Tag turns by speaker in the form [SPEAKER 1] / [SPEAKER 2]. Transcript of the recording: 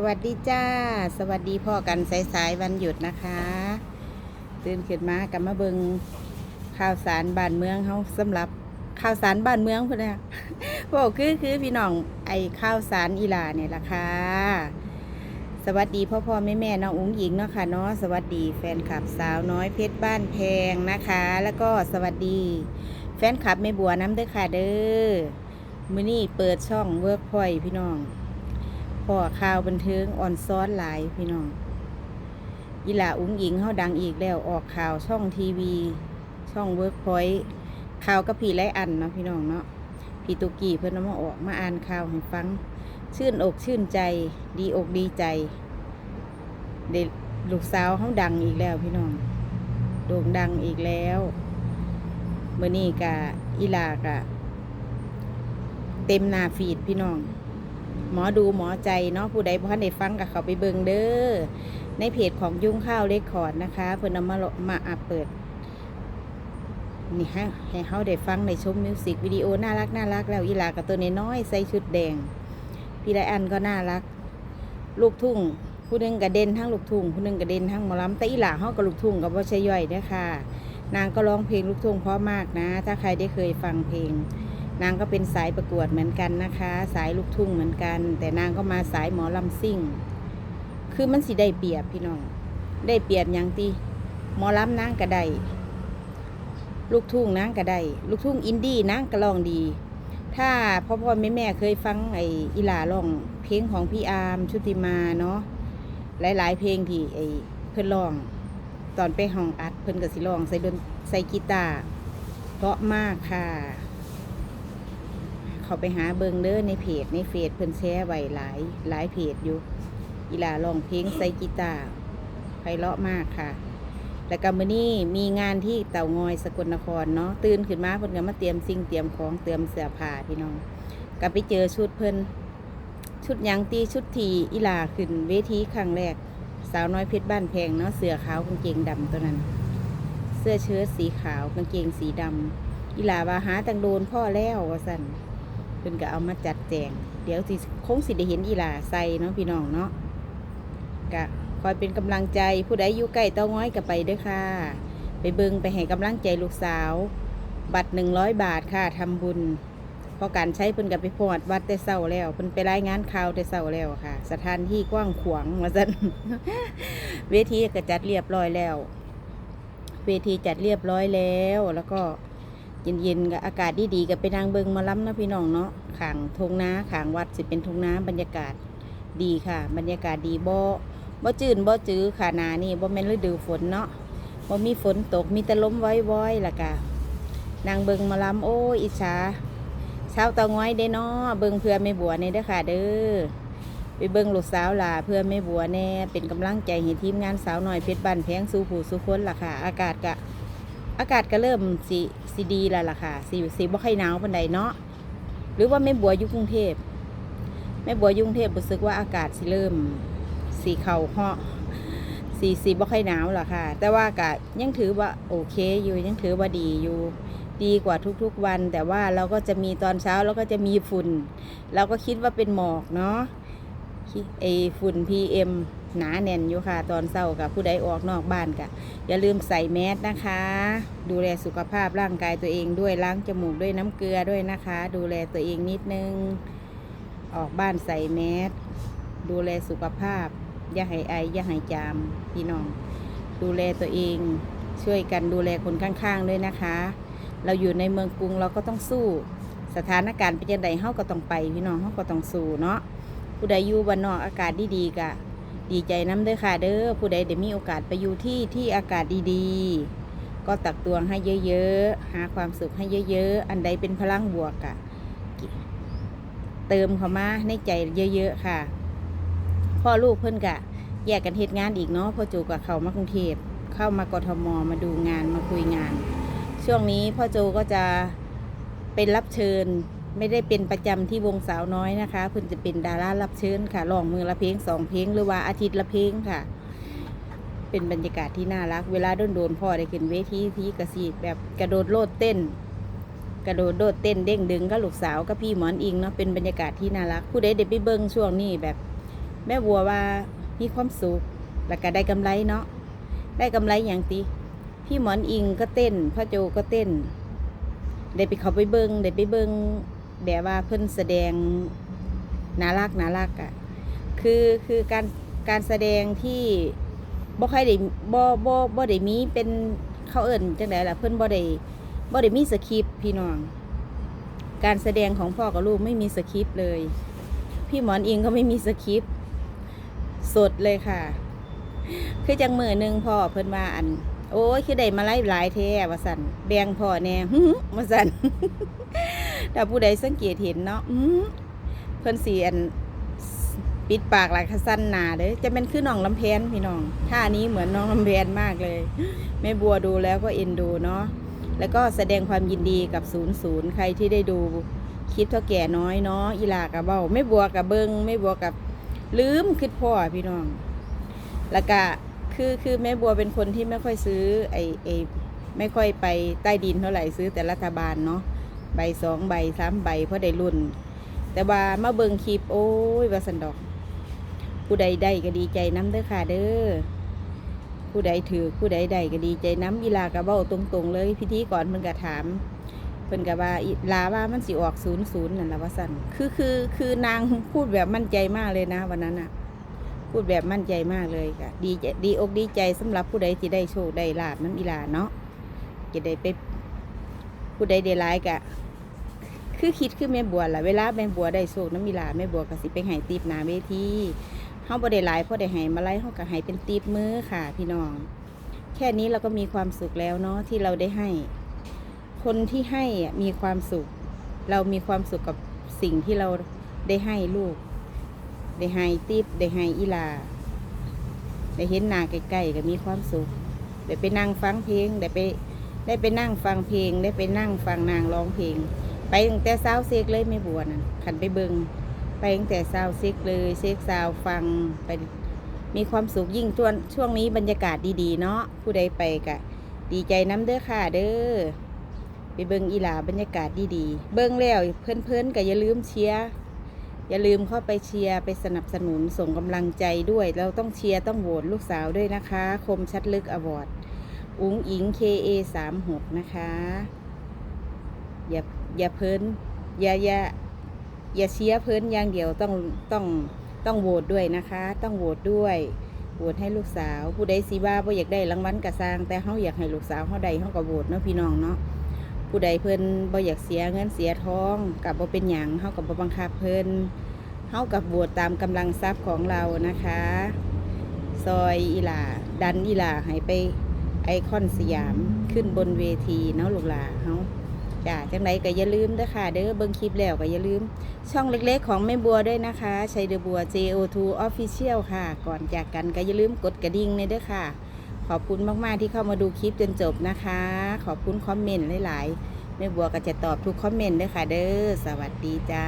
[SPEAKER 1] สวัสดีจ้า สวัสดีพ่อกันสายๆวันหยุดนะคะ ตื่นขึ้นมากับมาเบิงข่าวสารบ้านเมืองเขาสำหรับข่าวสารบ้านเมืองพื่อนนะบอกคือคือพี่น้องไอข่าวสารอีหลาเนี่ยละค่ะ สวัสดีพ่อพ่อแม่แม่น้องอุ้งหญิงเนาะค่ะเนาะสวัสดีแฟนคลับสาวน้อยเพชรบ้านแพงนะคะ แล้วก็สวัสดี แฟนคลับแม่บัวน้ำเด้อค่ะเด้อมือนี้เปิดช่องเวิร์กพอยพี่น้อง พ่อข่าวบันเทิงอ่อนซ้อนหลายพี่น้องอีหลาอุ้งอิงเขาดังอีกแล้วออกข่าวช่องทีวี ช่องเวิร์กพอยต์ข่าวกับพี่ไรอันเนาะพี่น้องเนาะพี่ตุกี้เพิ่นเอามาออกมาอ่านข่าวให้ฟัง ชื่นอกชื่นใจ ดีอกดีใจเด็กลูกสาวเขาดังอีกแล้วพี่น้องโด่งดังอีกแล้วเมื่อนี้กะอีลากะ เต็มนาฟีดพี่น้อง หมอดูหมอใจเนาะผู้ใดบ่ทันได้ฟังกับเขาไปเบิงเด้อในเพจของยุ่งข้าวเลคคอร์ดนะคะเพิ่นเอมามาอัปเปิดนี่ให้ให้เขาได้ฟังในชมมิวสิกวิดีโอน่ารักน่ารักแล้วอีหลากับตัวน้อยใส่ชุดแดง พี่ไรอันก็น่ารัก ลูกทุ่งผู้หนึงกระเด็นทั้งลูกทุ่งผู้หนึงกระเด็นทั้งหมอลำแต่อีหลาเขากับลูกทุ่งกับว่าใช่ย่อยเด้อค่ะ นางก็ร้องเพลงลูกทุ่งเพราะมากนะ ถ้าใครได้เคยฟังเพลง นางก็เป็นสายประกวดเหมือนกันนะคะ สายลูกทุ่งเหมือนกัน แต่นางก็มาสายหมอลำซิ่ง คือมันสิได้เปรียบพี่น้อง ได้เปรียบหยังตีหมอลำนางก็ได้ลูกทุ่งนางก็ได้ลูกทุ่งอินดี้นางก็ร้องดี ถ้าพ่อพ่อแม่แม่เคยฟังไอ้อีหลาร้องเพลงของพี่อาร์มชุติมาเนาะหลาย ๆ เพลงที่ไอ้เพิ่นร้อง ตอนไปห้องอัดเพิ่นก็สิร้องใส่ดนใส่กีตาร์เพราะมากค่ะ เขาไปหาเบิงเด้อในเพจในเฟซเพิ่นแชร์ไว้หลายหลายเพจอยู่อีหลาร้องเพลงใส่กีตาร์ไพเราะมากค่ะ แล้วก็มื้อนี้มีงานที่เต่างอยสกลนครเนาะตื่นขึ้นมาเพิ่นก็มาเตรียมสิ่งเตรียมของเตรียมเสื้อผ้าพี่น้องก็ไปเจอชุดเพิ่นชุดยังตีชุดทีอีหลาขึ้นเวทีครั้งแรก สาวน้อยเพชรบ้านแพงเนาะเสื้อขาวกางเกงดำตัวนั้น เสื้อเชิ้ตสีขาวกางเกงสีดำอีหลาว่าหาตังโดนพ่อแล้วว่าสั่น พิ่นก็เอามาจัดแจง เดี๋ยวสิคงสิได้เห็นอีหลาใส่เนาะพี่น้องเนาะก็คอยเป็นกำลังใจผู้ใดอยู่ใกล้เต้าง้อยก็ไปเด้อค่ะ ไปเบิงไปให้กำลังใจลูกสาว บัตรหนึ่งร้อยบาทค่ะทำบุญพอการใช้เพิ่นกับไปพอดวัดแต่เศร้าแล้วเพิ่นไปรายงานข่าวแต่เศร้าแล้วค่ะ สถานที่กว้างขวางมาสั่นเวทีก็จัดเรียบร้อยแล้ว เวทีจัดเรียบร้อยแล้วแล้วก็ เย็นๆกับอากาศดีๆกับไปนางเบิงมาล้ำนะพี่น้องเนาะขางทงนาขางวัดสิเป็นทงน้าบรรยากาศดีค่ะ บรรยากาศดีบ่บ่จืนบ่จื้อค่ะนานี่บ่แม่นฤดูฝนเนาะบ่มีฝนตกมีแต่ลมว้อยๆล่ะกะนางเบิงมาล้ำโอ้อิจฉาเช้าตาง้อยเด้เนาะเบิงเพื่อไม่บัวในเด้อค่ะเด้อไปเบิงลูกสาวล่ะเพื่อไม่บัวแน่เป็นกำลังใจให้ทีมงานสาวหน่อยเพชรบ้านแพงสู่ผู้สู่คนล่ะค่ะ อากาศกะ อากาศก็เริ่มสีสีดีแล้วล่ะค่ะสีสีบ่ค่อยหนาวปานใดเนาะหรือว่าแม่บัวอยู่กรุงเทพแม่บัวอยู่กรุงเทพรู้สึกว่าอากาศสิเริ่มสีเข่าเหาะสีสีบ่ค่อยหนาวล่ะค่ะ แต่ว่าก็ยังถือว่าโอเคอยู่ยังถือว่าดีอยู่ดีกว่าทุกๆวัน แต่ว่าเราก็จะมีตอนเช้าเราก็จะมีฝุ่น เราก็คิดว่าเป็นหมอกเนาะไอฝุ่น PM หนาแน่นอยู่ค่ะ ตอนเช้ากับผู้ใดออกนอกบ้านกะอย่าลืมใส่แมสนะคะ ดูแลสุขภาพร่างกายตัวเองด้วยล้างจมูกด้วยน้ำเกลือด้วยนะคะ ดูแลตัวเองนิดนึง ออกบ้านใส่แมสดูแลสุขภาพ อย่าให้ไออย่าให้จามพี่น้อง ดูแลตัวเองช่วยกันดูแลคนข้างๆด้วยนะคะ เราอยู่ในเมืองกรุงเราก็ต้องสู้ สถานการณ์เป็นยังไงเฮาก็ต้องไป พี่น้องเฮาก็ต้องสู้เนาะผู้ใดอยู่บ้านนอกอากาศดีๆกะ ดีใจน้ำเด้อค่ะเด้อผู้ใดได้มีโอกาสไปอยู่ที่ที่อากาศดีๆ ก็ตักตวงให้เยอะๆ หาความสุขให้เยอะๆ อันใดเป็นพลังบวกอะเติมเข้ามาในใจเยอะๆค่ะ พ่อลูกเพิ่อนกะ แยกกันเหตุงานอีกเนาะพ่อจูกับเขามากรุงเทพเข้ามากทมมาดูงานมาคุยงาน ช่วงนี้พ่อโจก็จะเป็นรับเชิญ ไม่ได้เป็นประจำที่วงสาวน้อยนะคะเพิ่นจะเป็นดารารับเชิญค่ะรองมือละเพลงสองเพลงหรือว่าอาทิตย์ละเพลงค่ะ เป็นบรรยากาศที่น่ารัก เวลาโดนโดนพ่อได้ขึ้นเวทีที่กระสีแบบกระโดดโลดเต้น กระโดดโดดเต้นเด้งดึงก็ลูกสาวก็พี่หมอนอิงเนาะเป็นบรรยากาศที่น่ารัก ผู้ใดเด็กไปเบิ้งช่วงนี้แบบ แม่บัวว่ามีความสุขแล้วก็ได้กำไรเนาะได้กำไรอย่างติพี่หมอนอิงก็เต้นพ่อโจก็เต้นได้ไปเขาไปเบิงได้ไปเบิง แบบว่าเพิ่นแสดงน่ารักน่ารักอะ่ะคือคือการการแสดงที่บ่ค่อยได้บ่บ่บ่ได้มีเป็นเขาเอิ่นจังไดล่ะเพิ่นบ่ได้บ่ได้มีสคริปต์พี่น้อง การแสดงของพ่อกับลูกไม่มีสคริปต์เลย พี่หมอนอิงก็ไม่มีสคริปต์สดเลยค่ะ คือจังมือหนึ่งพ่อเพิ่นว่าอัน โอ้ยคือได้มาไล่หลายแท้ว่าสันแบงพ่อแน่หึว่าสัน ถ้าผู้ใดสังเกตเห็นเนาะอื้อเพิ่นสีอันปิดปากหลายขสั้นหนาเด้อจะเป็นคือน้องลำแพนพี่น้องท่านี้เหมือนน้องลำแพนมากเลยแม่บัวดูแล้วก็เอ็นดูเนาะแล้วก็แสดงความยินดีกับศูนย์ศูนย์ใครที่ได้ดูคลิปเท่าแก่น้อยเนาะอีหลากับเบ้าไม่บัวกับเบิงไม่บัวกับลืมคิดพ่อพี่น้อง แล้วก็คือคือแม่บัวเป็นคนที่ไม่ค่อยซื้อไอไอไม่ค่อยไปใต้ดินเท่าไหร่ซื้อแต่รัฐบาลเนาะ ใบสองใบสามใบเพราะได้รุ่น แต่ว่ามาเบิงคลิปโอ้ยว่าสันดอก ผู้ใดได้ก็ดีใจน้ำเด้อค่ะเด้อผู้ใดถือผู้ใดได้ก็ดีใจน้ำอีลากระเบ้าตรง ๆ เลยพิธีก่อนเพิ่นก็ถามเพิ่นก็ว่าลาว่ามันสิออกศูนย์ศูนย์นั่นละว่าสันคือคือคือนางพูดแบบมั่นใจมากเลยนะ วันนั้นอะพูดแบบมั่นใจมากเลยค่ะ ดีใจดีอกดีใจสำหรับผู้ใดที่ได้โชคได้ลาบน้ำอีลาเนาะจะได้ไปผู้ใดได้ร้ายกะ คือคิดคือแม่บัวล่ะเวลาแม่บัวได้โชคน้ำมีลาแม่บัวก็สิไปให้ตีบหนาเวทีเฮาบ่ได้หลายพราะได้ให้มาไล่เฮาก็ให้เป็นตีบมือค่ะ พี่น้อง แค่นี้เราก็มีความสุขแล้วเนาะที่เราได้ให้ คนที่ให้มีความสุข เรามีความสุขกับสิ่งที่เราได้ให้ลูก ได้ให้ตีบได้ให้อีลาได้เห็นหน้าใกล้ๆก็มีความสุขได้ไปนั่งฟังเพลงได้ไปได้ไปนั่งฟังเพลง ได้ไปนั่งฟังนางร้องเพลง ไปตั้งแต่เช้าเซกเลยไม่บวนั่นขันไปเบิงไปตั้งแต่เช้าเซกเลยเซกซาวฟังไปมีความสุขยิ่งช่วงช่วงนี้บรรยากาศดีๆ เนาะผู้ใดไปกะ ดีใจน้ำเด้อค่ะเด้อไปเบิงอีหลาบรรยากาศดีๆ เบิงแล้วเพื่อนๆก็อย่าลืมเชียร์อย่าลืมเข้าไปเชียร์ไปสนับสนุนส่งกำลังใจด้วย เราต้องเชียร์ต้องโหวตลูกสาวด้วยนะคะ คมชัดลึกอวอร์ดอุ๋งอิง KA 3 6 นะคะอย่า อย่าเพิ่นอย่าอย่าอย่าเชียร์เพิ่นอย่างเดียวต้องต้องต้องโหวตด้วยนะคะ ต้องโหวตด้วยโหวตให้ลูกสาว ผู้ใดสิว่าบ่อยากได้รางวัลกระซาง แต่เฮาอยากให้ลูกสาวเฮาได้เฮาก็โหวตเนาะพี่น้องเนาะผู้ใดเพิ่นบ่อยากเสียเงินเสียท้องกับบ่เป็นหยังเฮากับบ่บังคับเพิ่นเฮากับโหวตตามกำลังทรัพย์ของเรานะคะ ซอยอีหลาดันอีหลาให้ไปไอคอนสยามขึ้นบนเวทีเนาะลูกหลาเฮา จ้าจังไรก็อย่าลืมด้อค่ะ เด้อเบิ่งคลิปแล้วก็อย่าลืม ช่องเล็กๆของแม่บัวด้วยนะคะชัยเดอบัว JO2 Official ค่ะ ก่อนจากกันก็อย่าลืมกดกระดิ่งเลยด้อค่ะ ขอบคุณมากๆที่เข้ามาดูคลิปจนจบนะคะ ขอบคุณคอมเมนต์หลายๆแม่บัวก็จะตอบทุกคอมเมนต์ด้อค่ะ เด้อสวัสดีจ้า